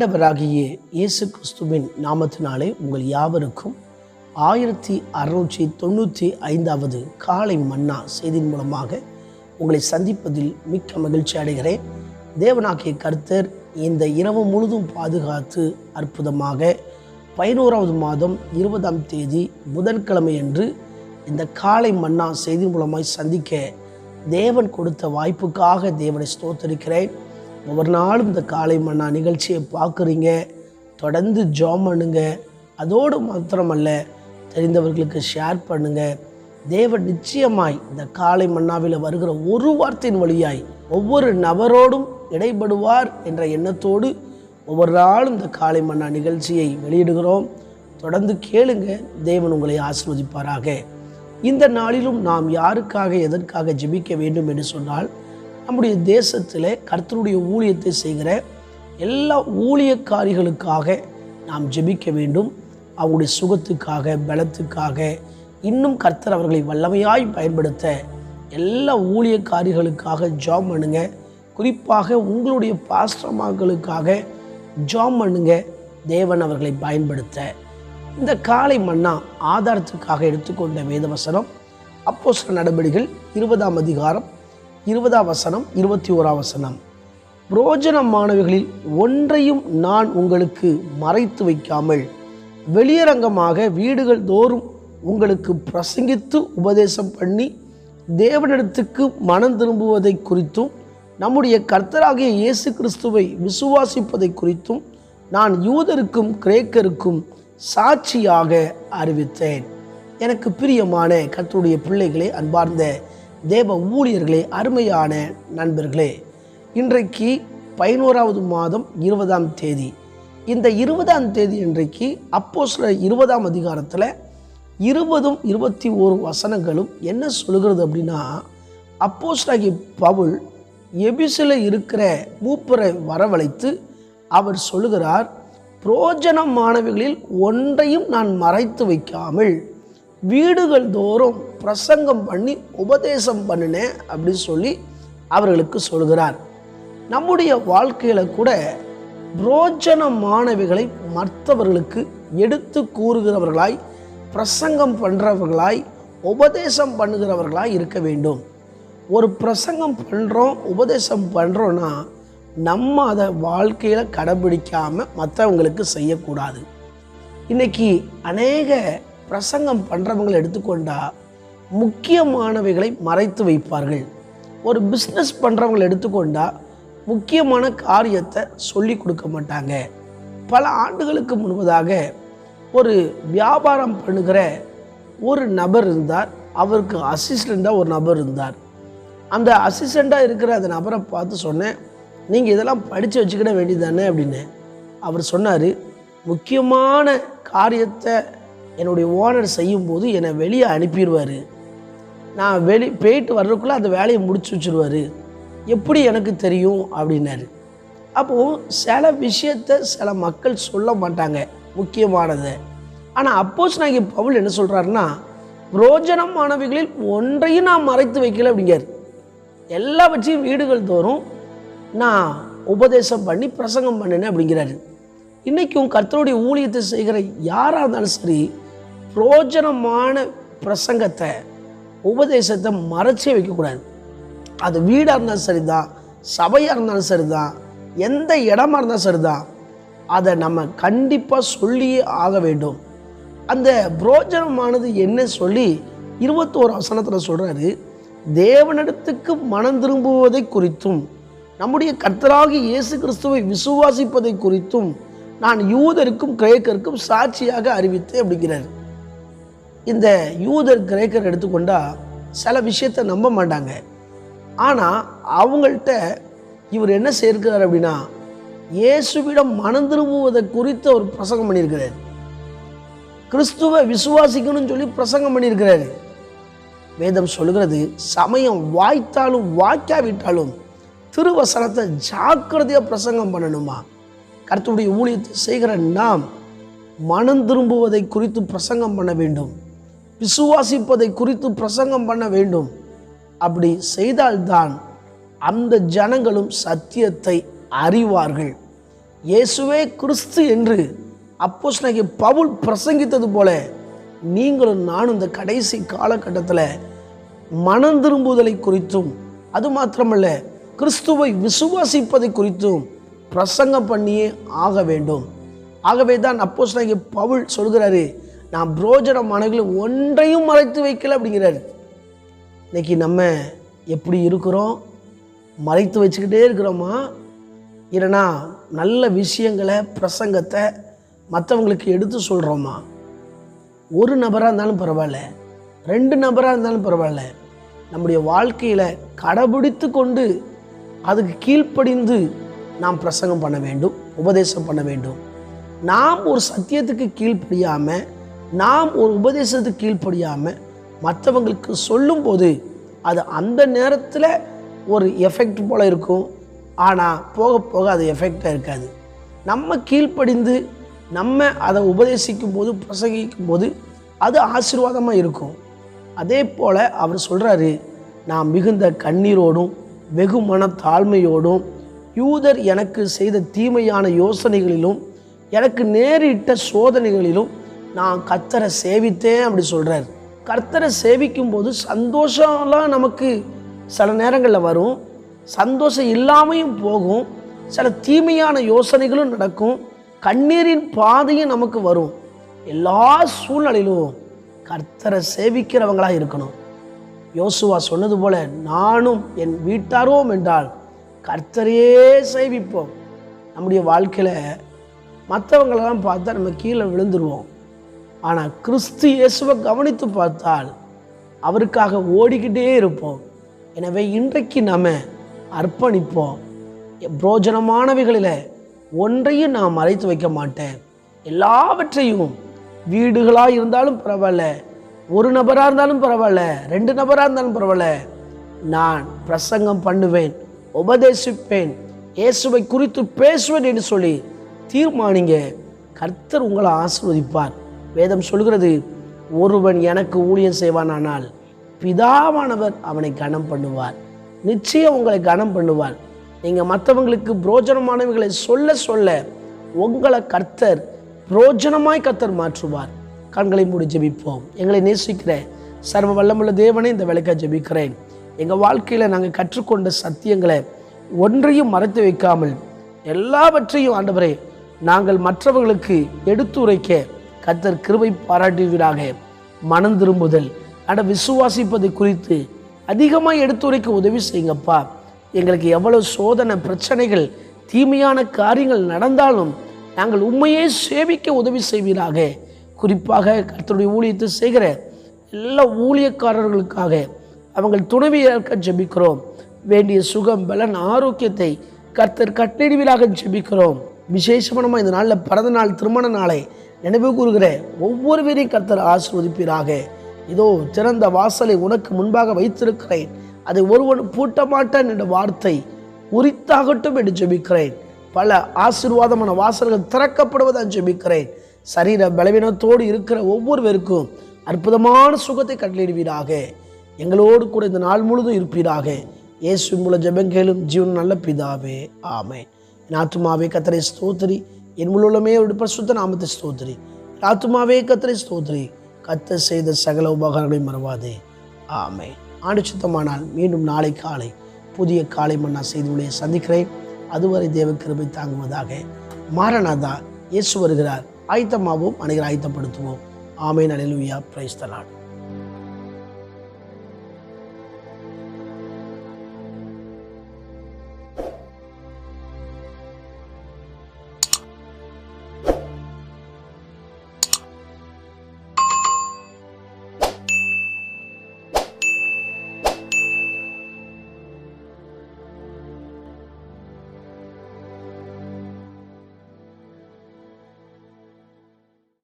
ஆண்டவராகிய இயேசு கிறிஸ்துவின் நாமத்தினாலே உங்கள் யாவருக்கும் ஆயிரத்தி அறுநூற்றி தொண்ணூற்றி ஐந்தாவது காலை மன்னா செய்தியின் மூலமாக உங்களை சந்திப்பதில் மிக்க மகிழ்ச்சி அடைகிறேன். தேவனாகிய கர்த்தர் இந்த இரவு முழுதும் பாதுகாத்து அற்புதமாக பதினோராவது மாதம் இருபதாம் தேதி புதன்கிழமை அன்று இந்த காலை மன்னா செய்தி மூலமாய் சந்திக்க தேவன் கொடுத்த வாய்ப்புக்காக தேவனை ஸ்தோத்தரிக்கிறேன். ஒவ்வொரு நாளும் இந்த காலை மன்னா நிகழ்ச்சியை பார்க்குறீங்க. தொடர்ந்து ஜாம் பண்ணுங்க. அதோடு மாத்திரமல்ல தெரிந்தவர்களுக்கு ஷேர் பண்ணுங்க. தேவன் நிச்சயமாய் இந்த காலை மன்னாவில் வருகிற ஒரு வார்த்தையின் வழியாய் ஒவ்வொரு நபரோடும் இடைபடுவார் என்ற எண்ணத்தோடு ஒவ்வொரு நாளும் இந்த காலை மன்னா நிகழ்ச்சியை வெளியிடுகிறோம். தொடர்ந்து கேளுங்க தேவன் உங்களை ஆசிர்வதிப்பாராக. இந்த நாளிலும் நாம் யாருக்காக எதற்காக ஜெபிக்க வேண்டும் என்று சொன்னால் நம்முடைய தேசத்தில் கர்த்தருடைய ஊழியத்தை செய்கிற எல்லா ஊழியக்காரிகளுக்காக நாம் ஜெபிக்க வேண்டும். அவருடைய சுகத்துக்காக பலத்துக்காக இன்னும் கர்த்தர் அவர்களை வல்லமையாய் பயன்படுத்த எல்லா ஊழியக்காரிகளுக்காக ஜாம் பண்ணுங்க. குறிப்பாக உங்களுடைய பாஸ்டமாக்களுக்காக ஜாம் பண்ணுங்க. தேவன் அவர்களை பயன்படுத்த. இந்த காலை மன்னா ஆதாரத்துக்காக எடுத்துக்கொண்ட வேதவசனம் அப்போ சில நடவடிக்கைகள் இருபதாம் அதிகாரம் இருபதாம் வசனம் இருபத்தி ஓராம் வசனம் புரோஜனமானவைகளில் ஒன்றையும் நான் உங்களுக்கு மறைத்து வைக்காமல் வெளியரங்கமாக வீடுகள் தோறும் உங்களுக்கு பிரசங்கித்து உபதேசம் பண்ணி தேவனிடத்துக்கு மனம் திரும்புவதை குறித்தும் நம்முடைய கர்த்தராகிய இயேசு கிறிஸ்துவை விசுவாசிப்பதை குறித்தும் நான் யூதருக்கும் கிரேக்கருக்கும் சாட்சியாக அறிவித்தேன். எனக்கு பிரியமான கர்த்தருடைய பிள்ளைகளை அன்பார்ந்த தேவ ஊழியர்களே அருமையான நண்பர்களே இன்றைக்கு பதினோராவது மாதம் இருபதாம் தேதி. இந்த இருபதாம் தேதி இன்றைக்கு அப்போ சில இருபதாம் அதிகாரத்தில் இருபதும் இருபத்தி ஓரு வசனங்களும் என்ன சொல்கிறது அப்படின்னா அப்போஸ்டாகி பவுல் எபிசில் இருக்கிற மூப்பரை வரவழைத்து அவர் சொல்லுகிறார் புரோஜனமானவைகளில் ஒன்றையும் நான் மறைத்து வைக்காமல் வீடுகள் தோறும் பிரசங்கம் பண்ணி உபதேசம் பண்ணினேன் அப்படின்னு சொல்லி அவர்களுக்கு சொல்கிறார். நம்முடைய வாழ்க்கையில் கூட புரோஜனமானவைகளை மற்றவர்களுக்கு எடுத்து கூறுகிறவர்களாய் பிரசங்கம் பண்ணுறவர்களாய் உபதேசம் பண்ணுகிறவர்களாய் இருக்க வேண்டும். ஒரு பிரசங்கம் பண்ணுறோம் உபதேசம் பண்ணுறோன்னா நம்ம அதை வாழ்க்கையில் கடைபிடிக்காமல் மற்றவங்களுக்கு செய்யக்கூடாது. இன்னைக்கு அநேக பிரசங்கம் பண்ணுறவங்களை எடுத்துக்கொண்டால் முக்கியமானவைகளை மறைத்து வைப்பார்கள். ஒரு பிஸ்னஸ் பண்ணுறவங்களை எடுத்துக்கொண்டால் முக்கியமான காரியத்தை சொல்லி கொடுக்க மாட்டாங்க. பல ஆண்டுகளுக்கு முன்பதாக ஒரு வியாபாரம் பண்ணுகிற ஒரு நபர் இருந்தார். அவருக்கு அசிஸ்டண்ட்டாக ஒரு நபர் இருந்தார். அந்த அசிஸ்டண்ட்டாக இருக்கிற அந்த நபரை பார்த்து சொன்னேன் நீங்கள் இதெல்லாம் படித்து வச்சுக்கிட வேண்டியதானே அப்படின்னு. அவர் சொன்னார் முக்கியமான காரியத்தை என்னுடைய ஓனர் செய்யும்போது என்னை வெளியே அனுப்பிடுவார். நான் வெளி போயிட்டு வர்றதுக்குள்ளே அந்த வேலையை முடிச்சு வச்சுருவார். எப்படி எனக்கு தெரியும்? அப்படின்னாரு. அப்போது சில விஷயத்தை சில மக்கள் சொல்ல மாட்டாங்க முக்கியமானதை. ஆனால் அப்போஸ் நான் இங்கே பவுல் என்ன சொல்கிறாருன்னா புரோஜனமானவைகளில் ஒன்றையும் நான் மறைத்து வைக்கல அப்படிங்கார் எல்லாவற்றையும் வீடுகள் தோறும் நான் உபதேசம் பண்ணி பிரசங்கம் பண்ணினேன் அப்படிங்கிறாரு. இன்றைக்கும் கர்த்தருடைய ஊழியத்தை செய்கிற யாராக இருந்தாலும் சரி பிரோஜனமான பிரசங்கத்தை உபதேசத்தை மறைச்சே வைக்கக்கூடாது. அது வீடாக இருந்தாலும் சரிதான் சபையாக இருந்தாலும் சரிதான் எந்த இடமா இருந்தாலும் சரிதான். அதை நம்ம கண்டிப்பாக சொல்லியே ஆக வேண்டும். அந்த புரோஜனமானது என்ன சொல்லி இருபத்தோரு வசனத்தில் சொல்கிறாரு தேவனிடத்துக்கு மனம் திரும்புவதை குறித்தும் நம்முடைய கர்த்தராகி இயேசு கிறிஸ்துவை விசுவாசிப்பதை குறித்தும் நான் யூதருக்கும் கிரேக்கருக்கும் சாட்சியாக அறிவித்தேன் அப்படிங்கிறார். இந்த யூதர் கிரேக்கர் எடுத்துக்கொண்டால் சில விஷயத்தை நம்ப மாட்டாங்க. ஆனால் அவங்கள்ட்ட இவர் என்ன சேர்க்கிறார் அப்படின்னா இயேசுவிடம் மனம் திரும்புவதை குறித்து அவர் பிரசங்கம் பண்ணியிருக்கிறார். கிறிஸ்துவை விசுவாசிக்கணும்னு சொல்லி பிரசங்கம் பண்ணியிருக்கிறாரு. வேதம் சொல்லுகிறது சமயம் வாய்த்தாலும் வாய்க்காவிட்டாலும் திருவசனத்தை ஜாக்கிரதையாக பிரசங்கம் பண்ணணுமா? கருத்துடைய ஊழியத்தை செய்கிற நாம் மனம் திரும்புவதை குறித்து பிரசங்கம் பண்ண வேண்டும். விசுவாசிப்பதை குறித்து பிரசங்கம் பண்ண வேண்டும். அப்படி செய்தால்தான் அந்த ஜனங்களும் சத்தியத்தை அறிவார்கள். இயேசுவே கிறிஸ்து என்று அப்போஸ்தலனாகிய பவுல் பிரசங்கித்தது போல நீங்களும் நானும் இந்த கடைசி காலகட்டத்தில் மனம் திரும்புதலை குறித்தும் அது மாத்திரமல்ல கிறிஸ்துவை விசுவாசிப்பதை குறித்தும் பிரசங்கம் பண்ணியே ஆக வேண்டும். ஆகவே தான் அப்போஸ்தலனாகிய பவுல் சொல்கிறாரு நான் புரோஜனமானவர்களை ஒன்றையும் மறைத்து வைக்கல அப்படிங்கிறாரு. இன்றைக்கி நம்ம எப்படி இருக்கிறோம்? மறைத்து வச்சுக்கிட்டே இருக்கிறோமா? இல்லைனா நல்ல விஷயங்களை பிரசங்கத்தை மற்றவங்களுக்கு எடுத்து சொல்கிறோமா ஒரு நபராக இருந்தாலும் பரவாயில்ல. ரெண்டு நபராக இருந்தாலும் பரவாயில்ல. நம்முடைய வாழ்க்கையில் கடைபிடித்து கொண்டு அதுக்கு கீழ்ப்படிந்து நாம் பிரசங்கம் பண்ண வேண்டும் உபதேசம் பண்ண வேண்டும். நாம் ஒரு சத்தியத்துக்கு கீழ்ப்படியாமல் நாம் ஒரு உபதேசத்துக்கு கீழ்ப்படியாமல் மற்றவங்களுக்கு சொல்லும்போது அது அந்த நேரத்தில் ஒரு எஃபெக்ட் போல் இருக்கும். ஆனால் போக போக அது எஃபெக்டாக இருக்காது. நம்ம கீழ்ப்படிந்து நம்ம அதை உபதேசிக்கும் போது பிரசங்கிக்கும் போது அது ஆசீர்வாதமாக இருக்கும். அதே போல் அவர் சொல்கிறாரு நான் மிகுந்த கண்ணீரோடும் வெகு மன தாழ்மையோடும் யூதர் எனக்கு செய்த தீமையான யோசனைகளிலும் எனக்கு நேரிட்ட சோதனைகளிலும் நான் கர்த்தரை சேவித்தேன் அப்படி சொல்கிறார் கர்த்தரை சேவிக்கும் போது சந்தோஷம்லாம் நமக்கு சில நேரங்களில் வரும். சந்தோஷம் இல்லாமையும் போகும். சில தீமையான யோசனைகளும் நடக்கும். கண்ணீரின் பாதையும் நமக்கு வரும். எல்லா சூழ்நிலையிலும் கர்த்தரை சேவிக்கிறவங்களாக இருக்கணும். யோசுவா சொன்னது போல நானும் என் வீட்டாரோம் என்றால் கர்த்தரையே சேவிப்போம். நம்முடைய வாழ்க்கையில் மற்றவங்களெல்லாம் பார்த்தா நம்ம கீழே விழுந்துருவோம். ஆனால் கிறிஸ்து இயேசுவை கவனித்து பார்த்தால் அவருக்காக ஓடிக்கிட்டே இருப்போம். எனவே இன்றைக்கு நம்ம அர்ப்பணிப்போம். புரோஜனமானவைகளில் ஒன்றையும் நான் மறைத்து வைக்க மாட்டேன். எல்லாவற்றையும் வீடுகளாக இருந்தாலும் பரவாயில்ல ஒரு நபராக இருந்தாலும் பரவாயில்ல ரெண்டு நபராக இருந்தாலும் பரவாயில்ல நான் பிரசங்கம் பண்ணுவேன் உபதேசிப்பேன் இயேசுவை குறித்து பேசுவேன் என்று சொல்லி தீர்மானிங்க. கர்த்தர் உங்களை ஆசிர்வதிப்பார். வேதம் சொல்கிறது ஒருவன் எனக்கு ஊழியம் செய்வானானால் பிதாவானவர் அவனை கனம் பண்ணுவார். நிச்சயம் உங்களை கனம் பண்ணுவார். நீங்கள் மற்றவங்களுக்கு புரோஜனமானவைகளை சொல்ல சொல்ல உங்களை கர்த்தர் புரோஜனமாய் கர்த்தர் மாற்றுவார். கண்களை மூடி ஜெபிப்போம். எங்களை நேசிக்கிற சர்வ வல்லமுள்ள தேவனே இந்த விளக்க ஜெபிக்கிறேன். எங்கள் வாழ்க்கையில் நாங்கள் கற்றுக்கொண்ட சத்தியங்களை ஒன்றையும் மறைத்து வைக்காமல் எல்லாவற்றையும் ஆண்டவரே நாங்கள் மற்றவர்களுக்கு எடுத்துரைக்க கத்தர் கிருபை பாராட்டுவீராக. மனம் திரும்புதல். அட விசுவாசிப்பதை குறித்து அதிகமாக எடுத்துரைக்க உதவி செய்யுங்கப்பா. எங்களுக்கு எவ்வளவு சோதனை பிரச்சனைகள் தீமையான காரியங்கள் நடந்தாலும் நாங்கள் உண்மையே சேவிக்க உதவி செய்வீராக. குறிப்பாக கர்த்தருடைய ஊழியத்தை செய்கிற எல்லா ஊழியக்காரர்களுக்காக அவங்கள் துணைவியற்க ஜெபிக்கிறோம். வேண்டிய சுகம் பலன் ஆரோக்கியத்தை கர்த்தர் கட்டிடுவீராக ஜெபிக்கிறோம். விசேஷமாக இந்த நாளில் பிறந்த நாள் திருமண நாளை நினைவு கூறுகிற ஒவ்வொருவரையும் கர்த்தர் ஆசிர்வதிப்பீராக. இதோ திறந்த வாசலை உனக்கு முன்பாக வைத்திருக்கிறேன். அதை ஒருவன் பூட்ட மாட்டான் என்ற வார்த்தை உரித்தாகட்டும் என்று ஜெபிக்கிறேன். பல ஆசீர்வாதமான வாசல்கள் திறக்கப்படுவதாக ஜெபிக்கிறேன். சரீர பலவீனத்தோடு இருக்கிற ஒவ்வொருவருக்கும் அற்புதமான சுகத்தை கட்டளிடுவீராக எங்களோடு கூட இந்த நாள் முழுதும் இருப்பீராக. இயேசு மூல ஜெபங்கேலும் ஜீவன் நல்ல பிதாவே. ஆமை என் கத்தரை ஸ்தோத்திரி. என் உள்ளமே ஒரு பரிசுத்த நாமத்தை ஸ்தோத்திரி. ராத்துமாவே கத்தரை ஸ்தோத்திரி. கத்த செய்த சகல உபகாரங்களையும் மறவாதே. ஆமை ஆண்டு சுத்தமானால் மீண்டும் நாளை காலை புதிய காலை மன்னா செய்திகளை சந்திக்கிறேன். அதுவரை தேவ கிருபை தாங்குவதாக மாரநாதா இயேசு வருகிறார். ஆயத்தமாவோம் அனைவரை ஆயத்தப்படுத்துவோம். ஆமேன் அலையிலுயா பிரைஸ்தலான்